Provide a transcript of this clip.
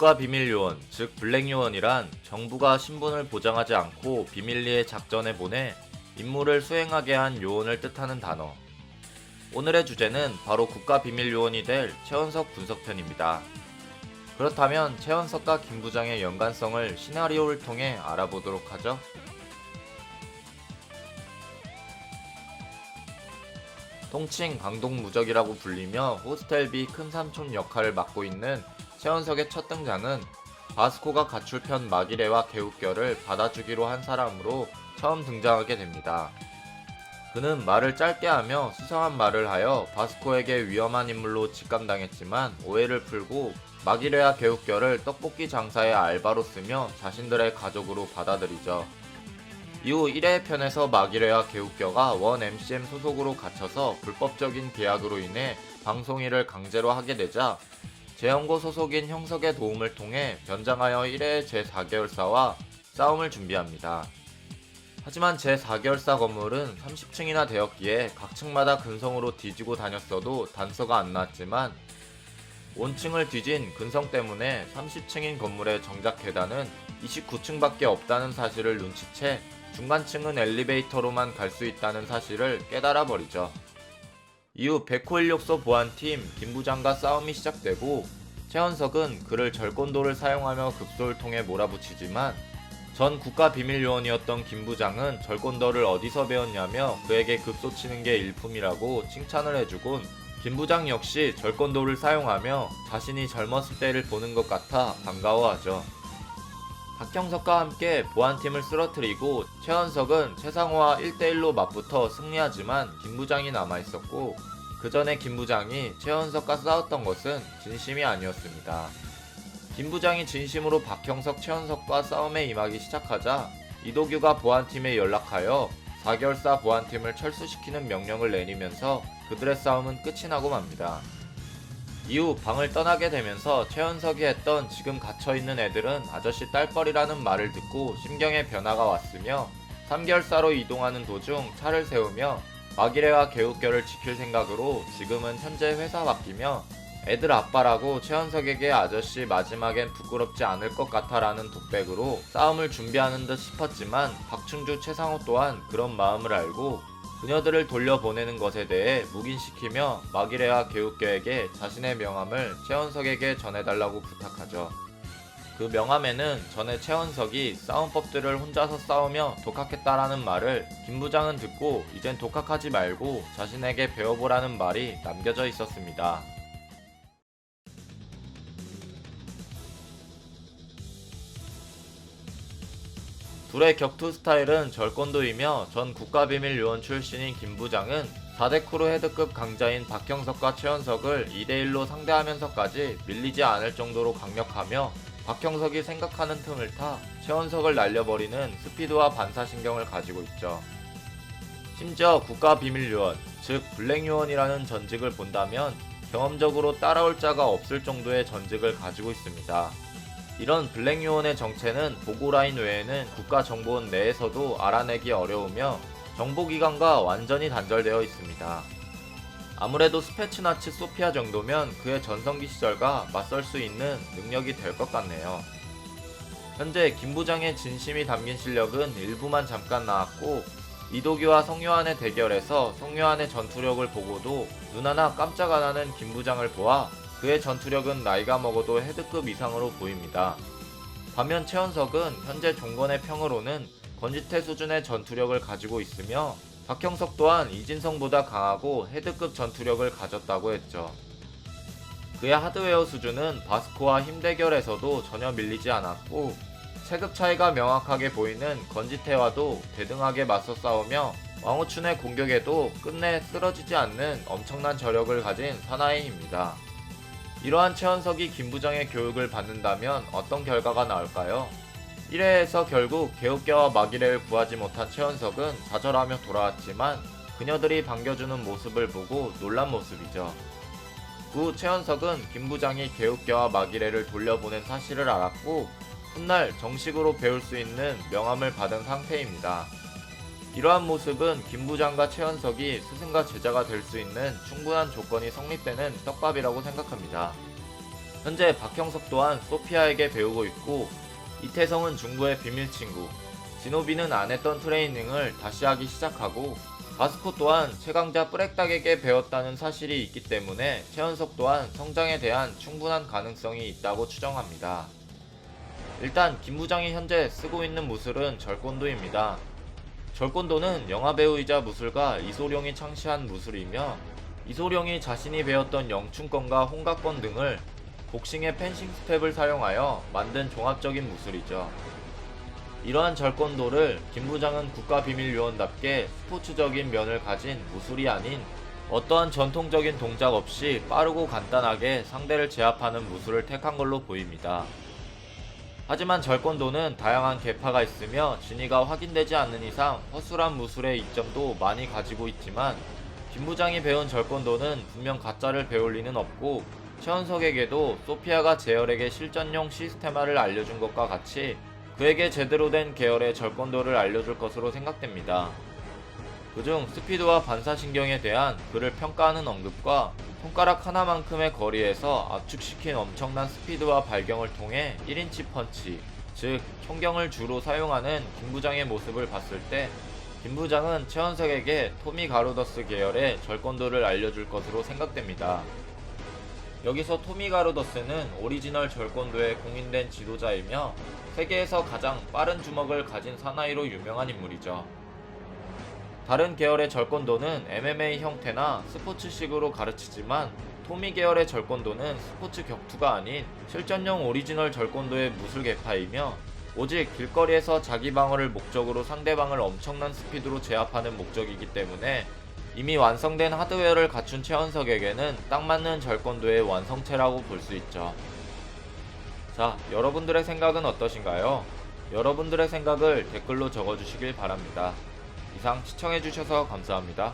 국가 비밀 요원, 즉 블랙 요원이란 정부가 신분을 보장하지 않고 비밀리에 작전에 보내 임무를 수행하게 한 요원을 뜻하는 단어. 오늘의 주제는 바로 국가 비밀 요원이 될 최원석 분석편입니다. 그렇다면 최원석과 김 부장의 연관성을 시나리오를 통해 알아보도록 하죠. 통칭 강동무적이라고 불리며 호스텔비 큰삼촌 역할을 맡고 있는 최원석의 첫 등장은 바스코가 갖출 편 마기레와 개우결을 받아주기로 한 사람으로 처음 등장하게 됩니다. 그는 말을 짧게 하며 수상한 말을 하여 바스코에게 위험한 인물로 직감당했지만 오해를 풀고 마기레와 개우결을 떡볶이 장사의 알바로 쓰며 자신들의 가족으로 받아들이죠. 이후 1회 편에서 마기레와 개우겨가 원 MCM 소속으로 갇혀서 불법적인 계약으로 인해 방송 일을 강제로 하게 되자 재연고 소속인 형석의 도움을 통해 변장하여 1회 제4계열사와 싸움을 준비합니다. 하지만 제4계열사 건물은 30층이나 되었기에 각 층마다 근성으로 뒤지고 다녔어도 단서가 안 나왔지만 온층을 뒤진 근성 때문에 30층인 건물의 정작 계단은 29층밖에 없다는 사실을 눈치채 중간층은 엘리베이터로만 갈 수 있다는 사실을 깨달아 버리죠. 이후 백호인력소 보안팀 김 부장과 싸움이 시작되고 최원석은 그를 절권도를 사용하며 급소를 통해 몰아붙이지만 전 국가비밀요원이었던 김 부장은 절권도를 어디서 배웠냐며 그에게 급소치는 게 일품이라고 칭찬을 해주곤 김 부장 역시 절권도를 사용하며 자신이 젊었을 때를 보는 것 같아 반가워하죠. 박형석과 함께 보안팀을 쓰러뜨리고 최원석은 최상호와 1대1로 맞붙어 승리하지만 김 부장이 남아있었고 그 전에 김 부장이 최원석과 싸웠던 것은 진심이 아니었습니다. 김 부장이 진심으로 박형석, 최원석과 싸움에 임하기 시작하자 이도규가 보안팀에 연락하여 4개월사 보안팀을 철수시키는 명령을 내리면서 그들의 싸움은 끝이 나고 맙니다. 이후 방을 떠나게 되면서 최현석이 했던 지금 갇혀있는 애들은 아저씨 딸뻘이라는 말을 듣고 심경의 변화가 왔으며 3개월사로 이동하는 도중 차를 세우며 마기레와 개우결을 지킬 생각으로 지금은 현재 회사 바뀌며 애들 아빠라고 최현석에게 아저씨 마지막엔 부끄럽지 않을 것 같아라는 독백으로 싸움을 준비하는 듯 싶었지만 박충주 최상호 또한 그런 마음을 알고 그녀들을 돌려보내는 것에 대해 묵인시키며 마기레와 개우께에게 자신의 명함을 최원석에게 전해달라고 부탁하죠. 그 명함에는 전에 최원석이 싸움법들을 혼자서 싸우며 독학했다라는 말을 김 부장은 듣고 이젠 독학하지 말고 자신에게 배워보라는 말이 남겨져 있었습니다. 둘의 격투 스타일은 절권도이며 전 국가비밀요원 출신인 김 부장은 4대 크루 헤드급 강자인 박형석과 최현석을 2대1로 상대하면서까지 밀리지 않을 정도로 강력하며 박형석이 생각하는 틈을 타 최원석을 날려버리는 스피드와 반사신경을 가지고 있죠. 심지어 국가비밀요원, 즉 블랙요원이라는 전직을 본다면 경험적으로 따라올 자가 없을 정도의 전직을 가지고 있습니다. 이런 블랙요원의 정체는 보고라인 외에는 국가정보원 내에서도 알아내기 어려우며 정보기관과 완전히 단절되어 있습니다. 아무래도 스페츠나츠 소피아 정도면 그의 전성기 시절과 맞설 수 있는 능력이 될 것 같네요. 현재 김 부장의 진심이 담긴 실력은 일부만 잠깐 나왔고 이도규와 성요한의 대결에서 성요한의 전투력을 보고도 눈 하나 깜짝 안 하는 김 부장을 보아 그의 전투력은 나이가 먹어도 헤드급 이상으로 보입니다. 반면 최원석은 현재 종건의 평으로는 권지태 수준의 전투력을 가지고 있으며 박형석 또한 이진성보다 강하고 헤드급 전투력을 가졌다고 했죠. 그의 하드웨어 수준은 바스코와 힘 대결에서도 전혀 밀리지 않았고 체급 차이가 명확하게 보이는 건지태와도 대등하게 맞서 싸우며 왕호춘의 공격에도 끝내 쓰러지지 않는 엄청난 저력을 가진 사나이입니다. 이러한 최원석이 김부장의 교육을 받는다면 어떤 결과가 나올까요? 1회에서 결국 개우깨와 마기레를 구하지 못한 최원석은 좌절하며 돌아왔지만 그녀들이 반겨주는 모습을 보고 놀란 모습이죠. 후 최원석은 김 부장이 개우깨와 마기레를 돌려보낸 사실을 알았고 훗날 정식으로 배울 수 있는 명함을 받은 상태입니다. 이러한 모습은 김 부장과 최현석이 스승과 제자가 될 수 있는 충분한 조건이 성립되는 떡밥이라고 생각합니다. 현재 박형석 또한 소피아에게 배우고 있고 이태성은 중부의 비밀 친구, 진호비는 안 했던 트레이닝을 다시 하기 시작하고 바스코 또한 최강자 뿌렉닥에게 배웠다는 사실이 있기 때문에 최현석 또한 성장에 대한 충분한 가능성이 있다고 추정합니다. 일단 김 부장이 현재 쓰고 있는 무술은 절권도입니다. 절권도는 영화배우이자 무술가 이소룡이 창시한 무술이며 이소룡이 자신이 배웠던 영춘권과 홍각권 등을 복싱의 펜싱 스텝을 사용하여 만든 종합적인 무술이죠. 이러한 절권도를 김 부장은 국가비밀요원답게 스포츠적인 면을 가진 무술이 아닌 어떠한 전통적인 동작 없이 빠르고 간단하게 상대를 제압하는 무술을 택한 걸로 보입니다. 하지만 절권도는 다양한 계파가 있으며 진위가 확인되지 않는 이상 허술한 무술의 이점도 많이 가지고 있지만 김 부장이 배운 절권도는 분명 가짜를 배울 리는 없고 최원석에게도 소피아가 제열에게 실전용 시스테마를 알려준 것과 같이 그에게 제대로 된 계열의 절권도를 알려줄 것으로 생각됩니다. 그중 스피드와 반사신경에 대한 그를 평가하는 언급과 손가락 하나만큼의 거리에서 압축시킨 엄청난 스피드와 발경을 통해 1인치 펀치, 즉 총경을 주로 사용하는 김 부장의 모습을 봤을 때 김 부장은 최원석에게 토미 가로더스 계열의 절권도를 알려줄 것으로 생각됩니다. 여기서 토미 가로더스는 오리지널 절권도의 공인된 지도자이며 세계에서 가장 빠른 주먹을 가진 사나이로 유명한 인물이죠. 다른 계열의 절권도는 MMA 형태나 스포츠식으로 가르치지만 토미 계열의 절권도는 스포츠 격투가 아닌 실전용 오리지널 절권도의 무술 계파이며 오직 길거리에서 자기 방어를 목적으로 상대방을 엄청난 스피드로 제압하는 목적이기 때문에 이미 완성된 하드웨어를 갖춘 최원석에게는 딱 맞는 절권도의 완성체라고 볼 수 있죠. 자, 여러분들의 생각은 어떠신가요? 여러분들의 생각을 댓글로 적어주시길 바랍니다. 이상 시청해주셔서 감사합니다.